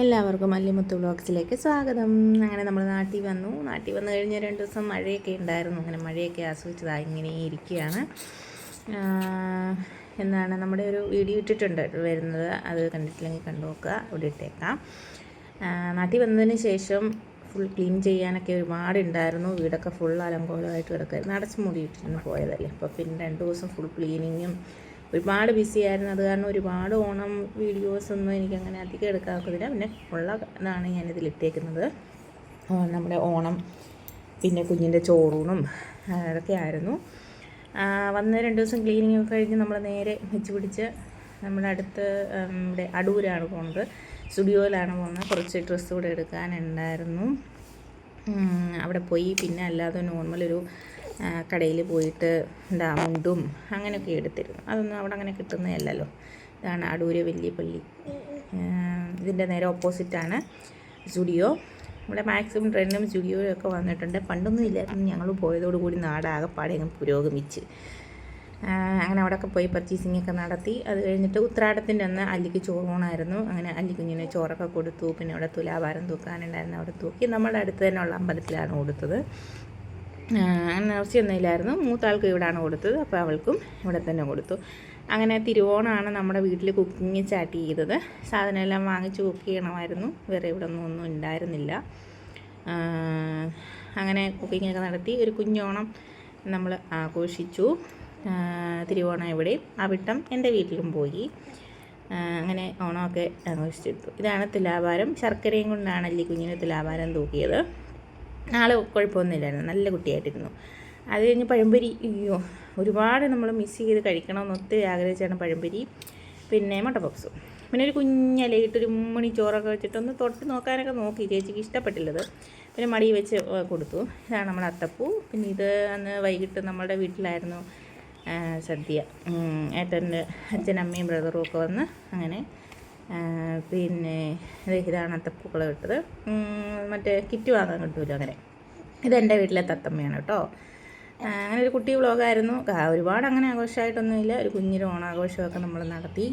എല്ലാവർക്കും മല്ലിമുത്ത് വ്ളോഗ്സിലേക്ക് സ്വാഗതം. അങ്ങനെ നമ്മൾ നാട്ടിൽ വന്നു. നാട്ടിൽ വന്നു കഴിഞ്ഞാൽ രണ്ട് ദിവസം മഴയൊക്കെ ഉണ്ടായിരുന്നു. അങ്ങനെ മഴയൊക്കെ ആസ്വദിച്ചതായി ഇങ്ങനെ ഇരിക്കുകയാണ്. എന്നാണ് നമ്മുടെ ഒരു വീഡിയോ ഇട്ടിട്ടുണ്ട്. വരുന്നത് അത് കണ്ടിട്ടില്ലെങ്കിൽ കണ്ടു നോക്കുക. അവിടെ ഇട്ടേക്കാം. നാട്ടിൽ വന്നതിന് ശേഷം ഫുൾ ക്ലീൻ ചെയ്യാനൊക്കെ ഒരുപാട് ഉണ്ടായിരുന്നു. വീടൊക്കെ ഫുൾ അലങ്കോലമായിട്ട് കിടക്കായിരുന്നു അടച്ചു മൂടിയിട്ടിരുന്നു പോയതല്ലേ. അപ്പോൾ പിന്നെ രണ്ട് ദിവസം ഫുൾ ക്ലീനിങ്ങും ഒരുപാട് ബിസി ആയിരുന്നു. അത് കാരണം ഒരുപാട് ഓണം വീഡിയോസൊന്നും എനിക്കങ്ങനെ അധികം എടുക്കാത്തതില്ല പിന്നെ ഉള്ള ഇതാണ് ഞാനിതിൽ നമ്മുടെ ഓണം പിന്നെ കുഞ്ഞിന്റെ ചോറൂണും അതൊക്കെ ആയിരുന്നു. വന്ന് രണ്ട് ദിവസം ക്ലീനിങ് ഒക്കെ കഴിഞ്ഞ് നമ്മൾ നേരെ വെച്ച് പിടിച്ച് നമ്മുടെ അടുത്ത് നമ്മുടെ അടൂരാണ് പോകുന്നത് സ്റ്റുഡിയോയിലാണ് പോകുന്നത് കുറച്ച് ഡ്രസ്സ് കൂടെ എടുക്കാനുണ്ടായിരുന്നു. അവിടെ പോയി. പിന്നെ അല്ലാതെ നോർമൽ ഒരു കടയിൽ പോയിട്ട് എന്താ മുണ്ടും അങ്ങനെയൊക്കെ എടുത്തിരുന്നു. അതൊന്നും അവിടെ അങ്ങനെ കിട്ടുന്നതല്ലല്ലോ. ഇതാണ് അടൂര് വലിയ പള്ളി ഇതിന്റെ നേരെ ഓപ്പോസിറ്റാണ് സ്റ്റുഡിയോ ഇവിടെ മാക്സിമം ട്രെൻഡും സ്റ്റുഡിയോയും ഒക്കെ വന്നിട്ടുണ്ട്. പണ്ടൊന്നും ഇല്ലായിരുന്നു. ഞങ്ങൾ പോയതോടുകൂടി നാടാകെപ്പാടെ അങ്ങ് പുരോഗമിച്ച്. അങ്ങനെ അവിടെയൊക്കെ പോയി പർച്ചേസിംഗ് ഒക്കെ നടത്തി. അത് കഴിഞ്ഞിട്ട് ഉത്രാടത്തിന്റെ അന്ന് അല്ലിക്ക് ചോറൂണായിരുന്നു അങ്ങനെ അല്ലിക്കുഞ്ഞിന് ചോറൊക്കെ കൊടുത്തു. പിന്നെ അവിടെ തുലാഭാരം തൂക്കാനുണ്ടായിരുന്നു. അവിടെ തൂക്കി. നമ്മുടെ അടുത്ത് തന്നെയുള്ള അമ്പലത്തിലാണ് കൊടുത്തത്. ആ, അങ്ങനെ നേർച്ചയൊന്നും ഇല്ലായിരുന്നു മൂത്താൾക്ക് ഇവിടെയാണ് കൊടുത്തത്. അപ്പോൾ അവൾക്കും ഇവിടെ തന്നെ കൊടുത്തു. അങ്ങനെ തിരുവോണമാണ് നമ്മുടെ വീട്ടിൽ കുക്കിങ് സ്റ്റാർട്ട് ചെയ്തത്. സാധനമെല്ലാം വാങ്ങിച്ച് കുക്ക് ചെയ്യണമായിരുന്നു. വേറെ ഇവിടെ ഒന്നും ഒന്നും ഉണ്ടായിരുന്നില്ല. അങ്ങനെ കുക്കിംഗ് ഒക്കെ നടത്തി ഒരു കുഞ്ഞോണം നമ്മൾ ആഘോഷിച്ചു. തിരുവോണം എവിടെയും. അവിട്ടം എന്റെ വീട്ടിലും പോയി. അങ്ങനെ ഓണമൊക്കെ ആഘോഷിച്ചെടുത്തു ഇതാണ് തുലാഭാരം. ശർക്കരയും കൊണ്ടാണ് കുഞ്ഞിന് തുലാഭാരം തൂക്കിയത്. ആൾ കുഴപ്പമൊന്നുമില്ലായിരുന്നു. നല്ല കുട്ടിയായിട്ടിരുന്നു. അത് കഴിഞ്ഞ് പഴംപൊരി. അയ്യോ ഒരുപാട് നമ്മൾ മിസ് ചെയ്ത് കഴിക്കണമെന്ന് ഒത്തിരി ആഗ്രഹിച്ചാണ് പഴംപൊരി. പിന്നെ മുട്ട പപ്സും പിന്നെ ഒരു കുഞ്ഞലയിട്ട് ഒരു ഉമ്മണി ചോറൊക്കെ വെച്ചിട്ടൊന്ന് തൊട്ട് നോക്കാനൊക്കെ നോക്കി. ചേച്ചിക്ക് ഇഷ്ടപ്പെട്ടില്ലത്. പിന്നെ മടി വെച്ച് കൊടുത്തു. ഇതാണ് നമ്മുടെ അത്തപ്പൂ. പിന്നെ ഇത് അന്ന് വൈകിട്ട് നമ്മുടെ വീട്ടിലായിരുന്നു സദ്യ. ഏട്ടന്റെ അച്ഛൻ അമ്മയും ബ്രദറും ഒക്കെ വന്ന് അങ്ങനെ പിന്നെ ഇതാണ് അത്തപ്പൂക്കൾ ഇട്ടത്. മറ്റേ കിറ്റ് വാങ്ങാൻ കിട്ടുമല്ലോ അങ്ങനെ. ഇതെന്റെ വീട്ടിലെ തത്തമ്മയാണ് കേട്ടോ. അങ്ങനെ ഒരു കുട്ടി വ്ളോഗായിരുന്നു. ഒരുപാട് അങ്ങനെ ആഘോഷമായിട്ടൊന്നുമില്ല ഒരു കുഞ്ഞിന്റെ ഓണാഘോഷമൊക്കെ നമ്മൾ നടത്തി.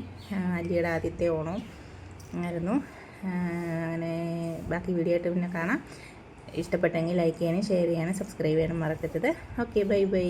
അല്ലിയുടെ ആദ്യത്തെ ഓണവും ആയിരുന്നു. അങ്ങനെ ബാക്കി വീഡിയോ ആയിട്ട് പിന്നെ കാണാം. ഇഷ്ടപ്പെട്ടെങ്കിൽ ലൈക്ക് ചെയ്യാനും ഷെയർ ചെയ്യാനും സബ്സ്ക്രൈബ് ചെയ്യാനും മറക്കരുത്. Okay bye bye